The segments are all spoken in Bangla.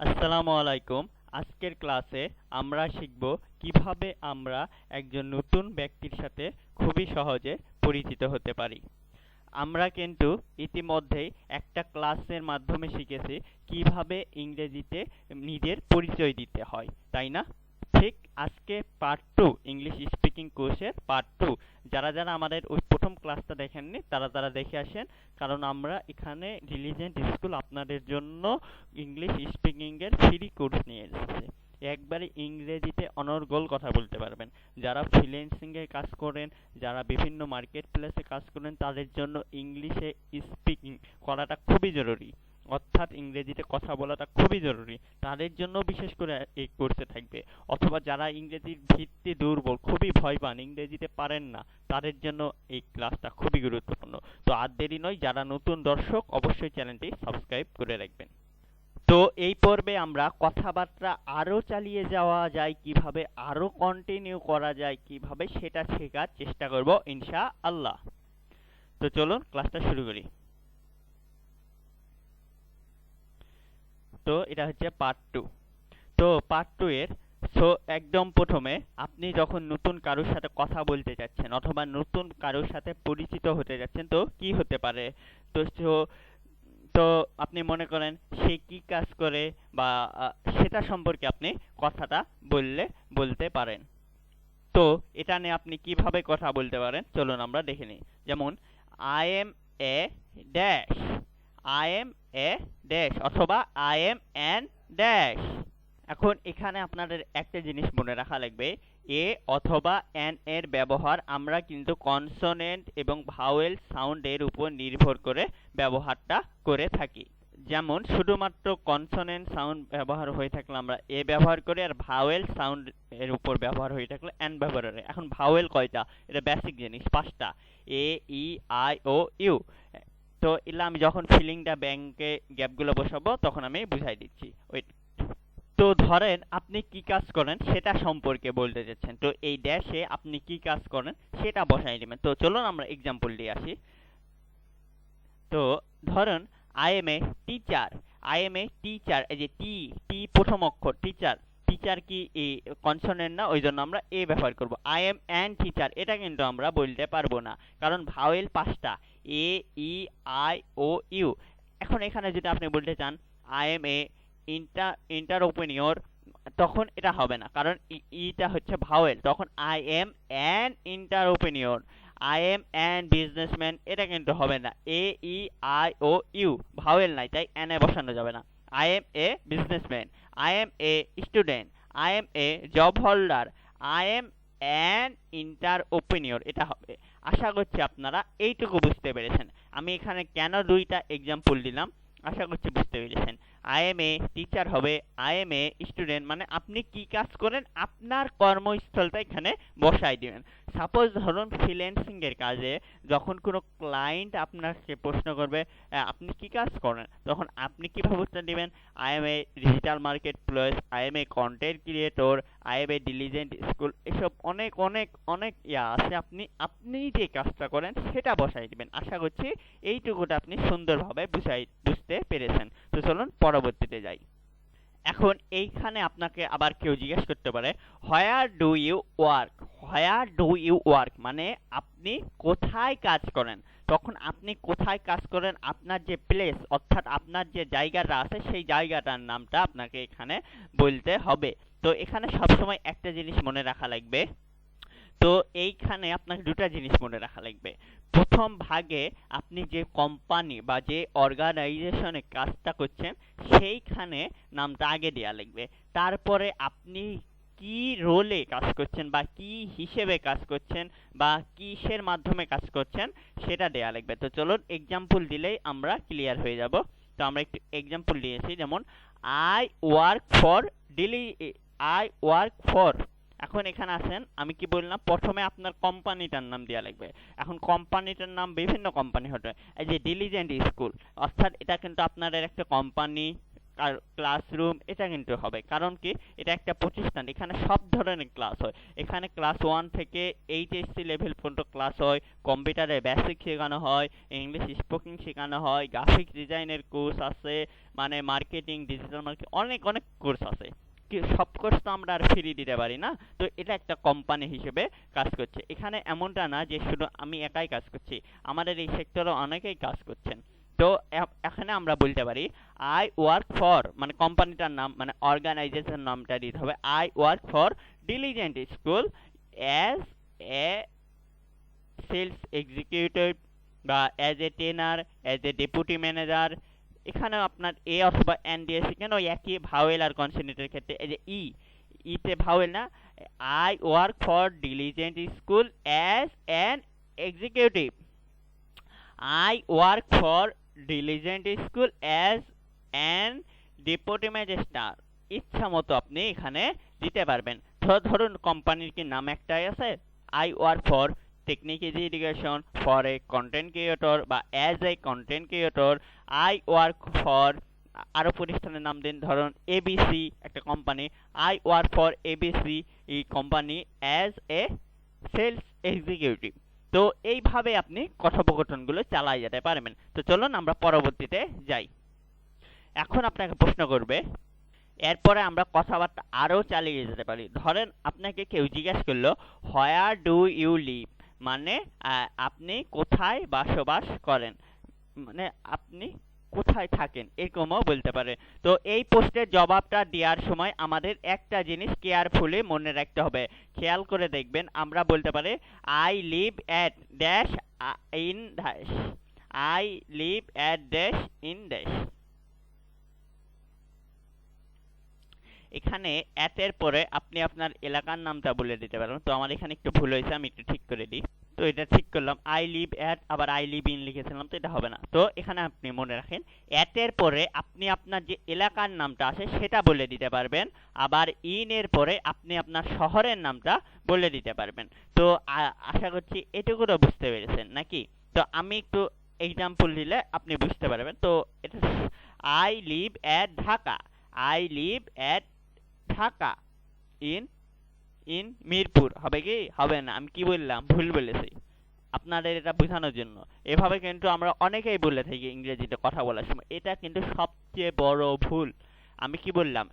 আসসালামু আলাইকুম। আজকের ক্লাসে আমরা শিখব কীভাবে আমরা একজন নতুন ব্যক্তির সাথে খুবই সহজে পরিচিত হতে পারি। আমরা কিন্তু ইতিমধ্যেই একটা ক্লাসের মাধ্যমে শিখেছি কীভাবে ইংরেজিতে নিজের পরিচয় দিতে হয়, তাই না? ঠিক আজকে পার্ট টু ইংলিশ স্পিকিং কোর্সের পার্ট টু যারা যারা আমাদের ওই প্রথম ক্লাসটা দেখেননি, তারা তারা দেখে আসেন। কারণ আমরা এখানে রিলিজেন্ট স্কুল আপনাদের জন্য ইংলিশ স্পিকিংয়ের ফ্রি কোর্স নিয়ে এসেছে। একবারে ইংরেজিতে অনর্গল কথা বলতে পারবেন। যারা ফ্রিল্যান্সিং এর কাজ করেন, যারা বিভিন্ন মার্কেট প্লেসে কাজ করেন, তাদের জন্য ইংলিশে স্পিকিং করাটা খুবই জরুরি। অর্থাৎ ইংরেজিতে কথা বলাটা খুবই জরুরি। তাদের জন্য বিশেষ করে এই কোর্সে থাকবে। অথবা যারা ইংরেজির ভিত্তি দুর্বল, খুবই ভয় পান ইংরেজিতে পারেন না, তাদের জন্য এই ক্লাসটা খুবই গুরুত্বপূর্ণ। তো আর দেরি নয়, যারা নতুন দর্শক, অবশ্যই চ্যানেলটি সাবস্ক্রাইব করে রাখবেন। তো এই পর্বে আমরা কথাবার্তা আরও চালিয়ে যাওয়া যায়, কীভাবে আরও কন্টিনিউ করা যায়, কীভাবে সেটা শেখার চেষ্টা করব ইনশা আল্লাহ তো চলুন, ক্লাসটা শুরু করি। তো এটা হচ্ছে পার্ট টু তো পার্ট টু এর সো একদম প্রথমে আপনি যখন নতুন কারোর সাথে কথা বলতে যাচ্ছেন অথবা নতুন কারোর সাথে পরিচিত হতে যাচ্ছেন, তো কি হতে পারে? তো সো, তো আপনি মনে করেন সে কি কাজ করে বা সেটা সম্পর্কে আপনি কথাটা বললে, বলতে পারেন। তো এটা নিয়ে আপনি কীভাবে কথা বলতে পারেন? চলুন আমরা দেখে নিই। যেমন I am a dash I am a dash অথবা আই এম অ্যান ড্যাশ এখন এখানে আপনাদের একটা জিনিস মনে রাখা লাগবে এ অথবা এন এর ব্যবহার আমরা কিন্তু কনসোনেন্ট এবং ভাওয়েল সাউন্ডের উপর নির্ভর করে ব্যবহারটা করে থাকি। যেমন, শুধুমাত্র কনসোনেন্ট সাউন্ড ব্যবহার হয়ে থাকলে আমরা এ ব্যবহার করি আর ভাওয়েল সাউন্ড এর উপর ব্যবহার হয়ে থাকলে এন ব্যবহার এখন ভাওয়েল কয়টা? এটা বেসিক জিনিস, পাঁচটা। এ ই আই ও ইউ তো এগুলো আমি যখন ফিলিংটা ব্যাংকে গ্যাপগুলো বসাবো, তখন আমি বুঝাই দিচ্ছি। ওই তো ধরেন আপনি কি কাজ করেন, সেটা সম্পর্কে বলতে যাচ্ছেন তো এই ড্যাশে আপনি কি কাজ করেন, সেটা বসাই দিবেন। তো চলুন আমরা এক্সাম্পল দিয়ে আসি। তো ধরুন I am a teacher I am a teacher এই যে টি টি প্রথম অক্ষর টিচার টিচার কি এই কনসোনেন্ট না, ওই জন্য আমরা এ ব্যবহার করব। আই এম অ্যান টিচার এটা কিন্তু আমরা বলতে পারব না। কারণ ভাওয়েল পাঁচটা, এ, ই, আই, ও, ইউ। এখন এখানে যদি আপনি বলতে চান আই এম এ ইন্টার ইন্টার ওপেনিয়র তখন এটা হবে না। কারণ ই- ইটা হচ্ছে ভাওয়েল তখন I am an entrepreneur I am an businessman এটা কিন্তু হবে না। A, E, I, O, U vowel নাই, তাই এ বসানো যাবে না। I am a businessman I am a student I am a job holder I am an entrepreneur এটা হবে। আশা করছি আপনারা এইটুকু বুঝতে পেরেছেন। আমি এখানে কেন দুইটা এক্সাম্পল দিলাম? আশা করছি বুঝতে পেরেছেন। আই এম এ টিচার হবে আই এম এ স্টুডেন্ট মানে আপনি কি কাজ করেন, আপনার কর্মস্থলটা এখানে বসাই দিবেন। সাপোজ ধরুন ফ্রিল্যান্সিং কাজে, যখন কোনো ক্লায়েন্ট আপনাকে প্রশ্ন করবে আপনি কি কাজ করেন? তখন আপনি কীভাবে উত্তর দিবেন? I am a digital market place I am a content creator I am a Diligent School এসব অনেক অনেক অনেক ইয়া আছে। আপনি আপনি যে কাজটা করেন, সেটা বসাই দিবেন। আশা করছি এইটুকুটা আপনি সুন্দরভাবে বুঝাই, বুঝতে পেরেছেন। চলুন পরবর্তীতে যাই। এখন এইখানে আপনাকে আবার কেউ জিজ্ঞেস করতে পারে where do you work where do you work মানে আপনি কোথায় কাজ করেন? তখন আপনি কোথায় কাজ করেন? আপনার যে প্লেস অর্থাৎ আপনার যে জায়গাটা আছে, সেই জায়গাটার নামটা আপনাকে এখানে বলতে হবে। তো এখানে সবসময় একটা জিনিস মনে রাখা লাগবে তো এইখানে আপনাকে দুটো জিনিস মনে রাখা লাগবে। প্রথম ভাগে আপনি যে কোম্পানি বা যে অর্গানাইজেশনে কাজটা করছেন, সেইখানে নামটা আগে দেওয়া লাগবে। তারপরে আপনি কি রোলে কাজ করছেন বা কি হিসেবে কাজ করছেন বা কিসের মাধ্যমে কাজ করছেন, সেটা দেয়া লাগবে। তো চলুন এক্সাম্পল দিলেই আমরা ক্লিয়ার হয়ে যাব। তো আমরা একটু এক্সাম্পল দিয়েছি, যেমন আই ওয়ার্ক ফর ডিলি আই ওয়ার্ক ফর এখন এখানে আছেন, আমি কি বললাম, প্রথমে আপনার কোম্পানিটার নাম দেওয়া লাগবে। এখন কোম্পানিটার নাম বিভিন্ন কোম্পানি হতে এই যে ডিলিজেন্ট স্কুল অর্থাৎ এটা কিন্তু আপনাদের একটা কোম্পানি, আর ক্লাসরুম এটা কিন্তু হবে। কারণ কি? এটা একটা প্রতিষ্ঠান, এখানে সব ধরনের ক্লাস হয়। এখানে ক্লাস ওয়ান থেকে এইচএসসি লেভেল পর্যন্ত ক্লাস হয়। কম্পিউটারে বেসিক শেখানো হয় ইংলিশ স্পোকিং শেখানো হয় গ্রাফিক ডিজাইনের কোর্স আছে মানে মার্কেটিং ডিজিটাল মার্কেটিং অনেক অনেক কোর্স আছে। সব তো আমরা আর ফ্রি দিতে পারি না। তো এটা একটা কোম্পানি হিসেবে কাজ করছে। এখানে এমনটা না যে শুধু আমি একাই কাজ করছি, আমাদের এই সেক্টরে অনেকেই কাজ করছেন। তো এখানে আমরা বলতে পারি আই ওয়ার্ক ফর মানে কোম্পানিটার নাম মানে অর্গানাইজেশন নামটা দিতে হবে। I work for Diligent School as a sales executive বা as a trainer as a deputy manager এখানে আপনার এ অথবা এন দিয়ে শিখেন ওই একই ভাওয়েল আর কনসোনেন্টের ক্ষেত্রে, এই যে ই ইতে ভাওয়েল না I work for Diligent School as an executive I work for Diligent School as an deputy magistrate ইচ্ছা মতো আপনি এখানে দিতে পারবেন। ধরুন কোম্পানির কি নাম একটাই আছে? I work for technic education for a content creator বা as a content creator I work for আরও প্রতিষ্ঠানের নাম দিন, ধরুন এবিসি একটা company I work for ABC এই company as a sales executive তো এইভাবে আপনি কথোপকথনগুলো চালাই যেতে পারবেন। তো চলুন আমরা পরবর্তীতে যাই। এখন আপনাকে প্রশ্ন করবে, এরপরে আমরা কথাবার্তা আরও চালিয়ে যেতে পারি। ধরেন আপনাকে কেউ জিজ্ঞেস করল হোয়ার ডু ইউ লিভ মানে আপনি কোথায় বসবাস করেন? মানে আপনি কোথায় থাকেন? এরকমও বলতে পারে। তো এই প্রশ্নের জবাবটা দেওয়ার সময় আমাদের একটা জিনিস কেয়ারফুলি মনে রাখতে হবে। খেয়াল করে দেখবেন, আমরা বলতে পারি I live at dash in dash I live at dash in dash এখানে অ্যাটের পরে আপনি আপনার এলাকার নামটা বলে দিতে পারেন। তো আমার এখানে একটু ভুল হয়েছে, আমি একটু ঠিক করে দিই। তো এটা ঠিক করলাম আই লিভ অ্যাট আবার আই লিভ ইন লিখেছিলাম, তো এটা হবে না। তো এখানে আপনি মনে রাখেন অ্যাটের পরে আপনি আপনার যে এলাকার নামটা আছে সেটা বলে দিতে পারবেন, আবার ইন এর পরে আপনি আপনার শহরের নামটা বলে দিতে পারবেন। তো আশা করছি এটুকু তো বুঝতে পেরেছেন, নাকি? তো আমি একটু এক্সাম্পল দিলে আপনি বুঝতে পারবেন। তো এটা I live at Dhaka I live at Dhaka in in Mirpur. হবে কি? হবে না। আমি কি বললাম? ভুল বলেছি। আপনাদের এটা বোঝানোর জন্য। এভাবে কিন্তু আমরা অনেকেই বলে থাকি ইংরেজিতে কথা বলার সময়। এটা কিন্তু সবচেয়ে বড় ভুল। আমি কি বললাম?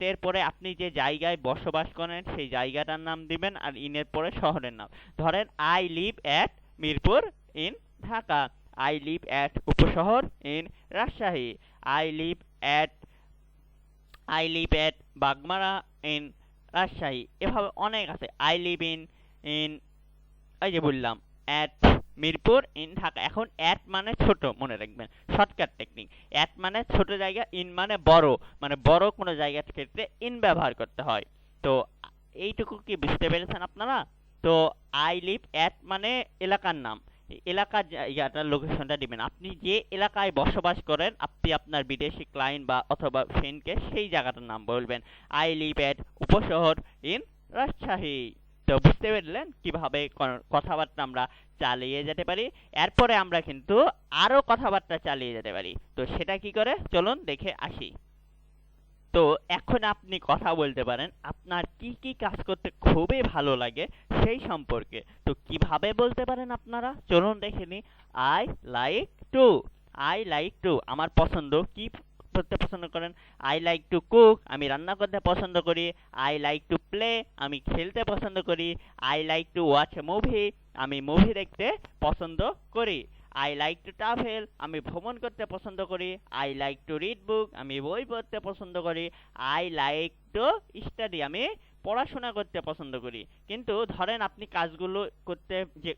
এর পরে আপনি যে জায়গায় বসবাস করেন, সেই জায়গাটার নাম দিবেন আর ইনের পরে শহরের নাম। ধরেন I live at Mirpur in Dhaka. I live at Uposhohor in Rajshahi. I live at I live at Bagmara in Rajshahi, এভাবে অনেক আছে। আই লিভ ইন ইন, এই যে বললাম অ্যাট মিরপুর ইন ঢাকা। এখন অ্যাট মানে ছোট, মনে রাখবেন শর্টকাট টেকনিক অ্যাট মানে ছোট জায়গা ইন মানে বড়। মানে বড় কোনো জায়গার ক্ষেত্রে ইন ব্যবহার করতে হয়। তো এইটুকু কি বুঝতে পেরেছেন আপনারা? তো আই লিভ অ্যাট মানে এলাকার নাম। এই এলাকার জায়গাটার লোকেশনটা দিবেন। আপনি যে এলাকায় বসবাস করেন, আপনি আপনার বিদেশি ক্লায়েন্ট বা অথবা ফ্রেন্ডকে সেই জায়গাটার নাম বলবেন। I live at Uposhohor in Rajshahi. তো বুঝতে পারলেন কীভাবে কথাবার্তা আমরা চালিয়ে যেতে পারি? এরপরে আমরা কিন্তু আরও কথাবার্তা চালিয়ে যেতে পারি। তো সেটা কি করে? চলুন দেখে আসি। তো এখন আপনি কথা বলতে পারেন, আপনার কি কি কাজ করতে খুবই ভালো লাগে সেই সম্পর্কে। তো কীভাবে বলতে পারেন আপনারা? চলুন দেখে নি I like to I like to আমার পছন্দ। কি করতে পছন্দ করেন? আই লাইক টু কুক আমি রান্না করতে পছন্দ করি। আই লাইক টু প্লে আমি খেলতে পছন্দ করি। I like to watch a movie আমি মুভি দেখতে পছন্দ করি। আই লাইক টু ট্রাভেল আমি ভ্রমণ করতে পছন্দ করি I like to read book আমি বই পড়তে পছন্দ করি আই লাইক টু স্টাডি আমি পড়াশোনা করতে পছন্দ করি। কিন্তু ধরেন আপনি কাজগুলো করতে যে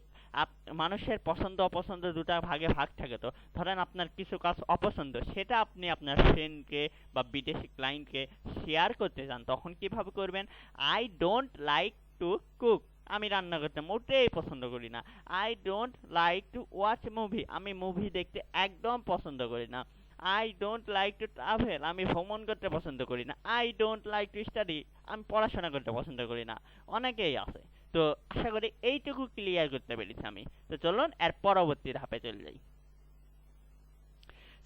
মানুষের পছন্দ, অপছন্দ দুটা ভাগে ভাগ থাকে তো। ধরেন আপনার কিছু কাজ অপছন্দ, সেটা আপনি আপনার ফ্রেন্ডকে বা বিদেশি ক্লায়েন্টকে শেয়ার করতে চান, তখন কীভাবে করবেন? I don't like to cook আমি রান্না করতে মোটেই পছন্দ করি না। I don't like to watch movie আমি মুভি দেখতে একদম পছন্দ করি না। I don't like to travel আমি ভ্রমণ করতে পছন্দ করি না। I don't like to study আমি পড়াশোনা করতে পছন্দ করি না। অনেকেই আছে। তো আশা করি এইটুকু ক্লিয়ার করতে পেরেছি আমি। তো চলুন, এর পরবর্তী ধাপে চলে যাই।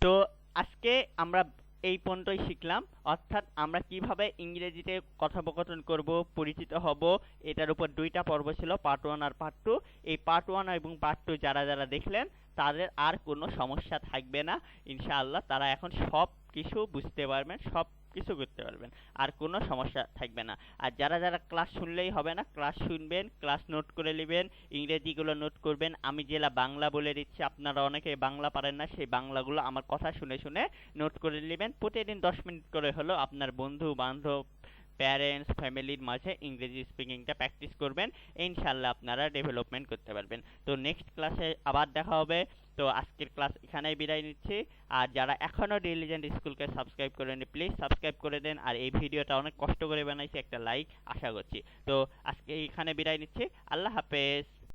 তো আজকে আমরা এই পর্যন্তই শিখলাম। অর্থাৎ আমরা কীভাবে ইংরেজিতে কথোপকথন করব, পরিচিত হব, এটার উপর দুইটা পর্ব ছিল পার্ট ওয়ান আর পার্ট টু এই পার্ট ওয়ান এবং পার্ট টু যারা যারা দেখলেন, তাদের আর কোনো সমস্যা থাকবে না। ইনশাআল্লাহ তারা এখন সব কিছু বুঝতে পারবেন, সব কিছু করতে পারবেন। আর কোনো সমস্যা থাকবে না। আর যারা যারা ক্লাস শুনলেই হবে না ক্লাস শুনবেন ক্লাস নোট করে নেবেন, ইংরেজিগুলো নোট করবেন। আমি জেলা বাংলা বলে দিচ্ছি, আপনারা অনেকে বাংলা পারেন না, সেই বাংলাগুলো আমার কথা শুনে শুনে নোট করে নেবেন। প্রতিদিন দশ মিনিট করে হলো আপনার বন্ধু বান্ধব প্যারেন্টস ফ্যামিলির মাঝে ইংরেজি স্পিকিংটা প্র্যাকটিস করবেন। ইনশাল্লাহ আপনারা ডেভেলপমেন্ট করতে পারবেন। তো নেক্সট ক্লাসে আবার দেখা হবে। তো আজকের ক্লাস এখানেই বিদায় নিচ্ছি। আর যারা এখনও ডিলিজেন্ট স্কুলকে সাবস্ক্রাইব করেনি প্লিজ সাবস্ক্রাইব করে দেন। আর এই ভিডিওটা অনেক কষ্ট করে বানাইছি একটা লাইক আশা করছি। তো আজকে এখানে বিদায় নিচ্ছি। আল্লাহ হাফেজ।